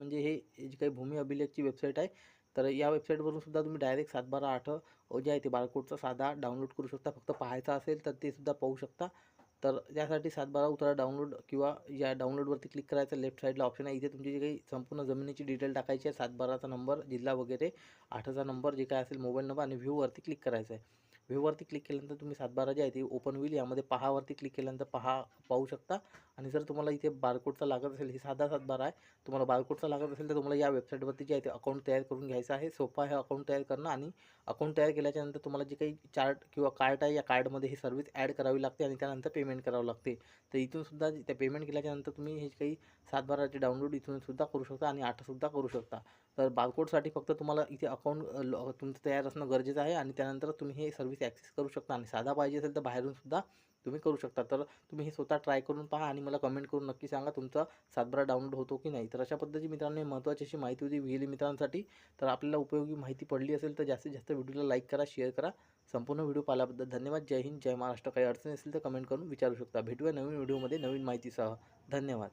म्हणजे हे जी काही भूमी अभिलेखची वेबसाईट आहे तर या वेबसाईटवरून सुद्धा तुम्ही डायरेक्ट सात बारा आठ जे आहे ते बारकोडचा साधा डाउनलोड करू शकता. फक्त पाहायचा असेल तर ते सुद्धा पाहू शकता. तर त्यासाठी सात बारा उतारा डाउनलोड किंवा या डाउनलोडवरती क्लिक करायचं लेफ्ट साईडला ऑप्शन आहे. इथे तुमची जी काही संपूर्ण जमिनीची डिटेल टाकायची आहे सात बाराचा नंबर जिल्हा वगैरे आठचा नंबर जे काय असेल मोबाईल नंबर आणि व्ह्यूवरती क्लिक करायचं आहे. व्ह्यूवरती क्लिक केल्यानंतर तुम्ही सातबारा जे आहे ते ओपन होईल. यामध्ये पहावरती क्लिक केल्यानंतर पहा पाहू शकता. आणि जर तुम्हाला इथे बारकोडचा लागत असेल हे साधा सातबार आहे तुम्हाला बारकोडचा लागत असेल तर तुम्हाला या वेबसाईटवरती जे आहे ते अकाउंट तयार करून घ्यायचं आहे. सोपं आहे अकाउंट तयार करणं आणि अकाउंट तयार केल्याच्यानंतर तुम्हाला जे काही चार्ट किंवा कार्ड आहे या कार्डमध्ये ही सर्व्हिस ॲड करावी लागते आणि त्यानंतर पेमेंट करावं लागते. तर इथून सुद्धा त्या पेमेंट केल्याच्यानंतर तुम्ही हे काही सातबाराचे डाउनलोड इथून सुद्धा करू शकता आणि आठसुद्धा करू शकता. तर बारकोडसाठी फक्त तुम्हाला इथे अकाउंट तुमचं तयार असणं गरजेचं आहे आणि त्यानंतर तुम्ही हे सर्व्हिस ॲक्सेस करू शकता आणि साधा पाहिजे असेल तर बाहेरून सुद्धा तुम्ही करू शकता. तर तुम्ही हे स्वतः ट्राय करून पहा आणि मला कमेंट करून नक्की सांगा तुमचा सातबारा डाउनलोड होतो की नाही. तर अशा पद्धतीची मित्रांनो महत्त्वाची अशी माहिती होती विहिली मित्रांसाठी. तर आपल्याला उपयोगी माहिती पडली असेल तर जास्तीत जास्त व्हिडिओला लाईक करा शेअर करा. संपूर्ण व्हिडिओ पाहिल्याबद्दल धन्यवाद. जय हिंद जय महाराष्ट्र. काही अडचणी असेल तर कमेंट करून विचारू शकता. भेटूया नवीन व्हिडिओमध्ये नवीन माहितीसह. धन्यवाद.